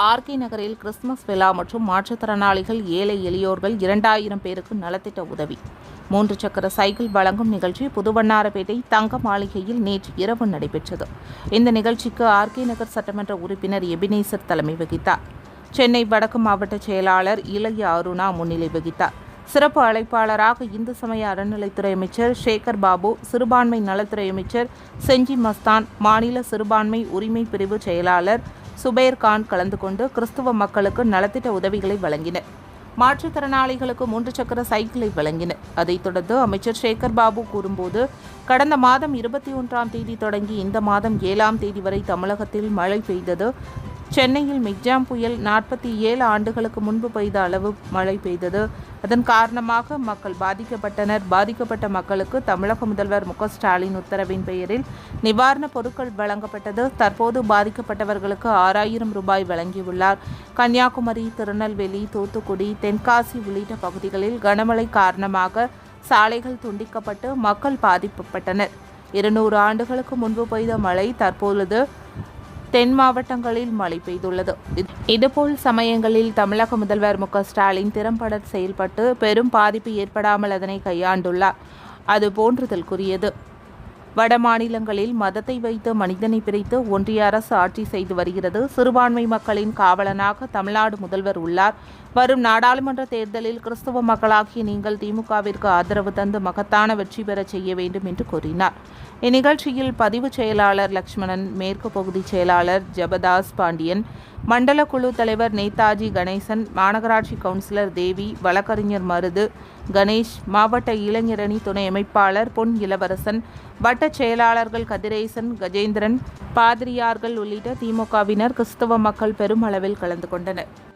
RK நகரில் Christmas விழா மற்றும் மாற்றுத்திறனாளிகள் ஏழை எளியோர்கள் இரண்டாயிரம் பேருக்கு நலத்திட்ட உதவி. மூன்று சக்கர சைக்கிள் வழங்கும் நிகழ்ச்சி புதுவண்ணாரப்பேட்டை தங்க மாளிகையில் நேற்று இரவு நடைபெற்றது. இந்த நிகழ்ச்சிக்கு ஆர்கே நகர் சட்டமன்ற உறுப்பினர் எபினேசர் தலைமை வகித்தார். சென்னை வடக்கு மாவட்ட செயலாளர் இளைய அருணா முன்னிலை வகித்தார். சிறப்பு அழைப்பாளராக இந்து சமய அறநிலைத்துறை அமைச்சர் சேகர் பாபு சிறுபான்மை நலத்துறை அமைச்சர் செஞ்சி மஸ்தான் மாநில சிறுபான்மை உரிமை பிரிவு செயலாளர் சுபேர் கான் கலந்து கொண்டு கிறிஸ்துவ மக்களுக்கு நலத்திட்ட உதவிகளை வழங்கினர் மாற்றுத்திறனாளிகளுக்கு மூன்று சக்கர சைக்கிளை வழங்கினர் அதைத் தொடர்ந்து அமைச்சர் சேகர் பாபு கூறும்போது கடந்த மாதம் இருபத்தி ஒன்றாம் தேதி தொடங்கி இந்த மாதம் ஏழாம் தேதி வரை தமிழகத்தில் மழை பெய்தது சென்னையில் மிக்ஜாம் புயல் நாற்பத்தி ஏழு ஆண்டுகளுக்கு முன்பு பெய்த அளவு மழை பெய்தது. அதன் காரணமாக மக்கள் பாதிக்கப்பட்டனர். பாதிக்கப்பட்ட மக்களுக்கு தமிழக முதல்வர் மு ஸ்டாலின் உத்தரவின் பெயரில் நிவாரணப் பொருட்கள் வழங்கப்பட்டது. தற்போது பாதிக்கப்பட்டவர்களுக்கு ஆறாயிரம் ரூபாய் வழங்கியுள்ளார். கன்னியாகுமரி திருநெல்வேலி தூத்துக்குடி தென்காசி உள்ளிட்ட பகுதிகளில் கனமழை காரணமாக சாலைகள் துண்டிக்கப்பட்டு மக்கள் பாதிக்கப்பட்டனர் இருநூறு ஆண்டுகளுக்கு முன்பு பெய்த மழை தற்பொழுது தென் மாவட்டங்களில் மழை பெய்துள்ளது. இதுபோல் சமயங்களில் தமிழக முதல்வர் மு. ஸ்டாலின் திறம்பட செயல்பட்டு பெரும் பாதிப்பு ஏற்படாமல் அதனை கையாண்டுள்ளார். அது போன்றுதலுக்குரியது வட மாநிலங்களில் மதத்தை வைத்து மனிதனை பிரித்து ஒன்றிய அரசு ஆட்சி செய்து வருகிறது. சிறுபான்மை மக்களின் காவலனாக தமிழ்நாடு முதல்வர் உள்ளார். வரும் நாடாளுமன்ற தேர்தலில் கிறிஸ்துவ மக்களாகிய நீங்கள் திமுகவிற்கு ஆதரவு தந்து மகத்தான வெற்றி பெறச் செய்ய வேண்டும் என்று கூறினார். இந்நிகழ்ச்சியில் பதிவு செயலாளர் லக்ஷ்மணன் மேற்கு பகுதி செயலாளர் ஜபதாஸ் பாண்டியன் மண்டல குழு தலைவர் நேதாஜி கணேசன் மாநகராட்சி கவுன்சிலர் தேவி வழக்கறிஞர் மருது கணேஷ் மாவட்ட இளைஞரணி துணை அமைப்பாளர் பொன் இளவரசன் வட்ட செயலாளர்கள் கதிரேசன் கஜேந்திரன் பாதிரியார்கள் உள்ளிட்ட திமுகவினர் கிறிஸ்தவ மக்கள் பெருமளவில் கலந்து கொண்டனர்.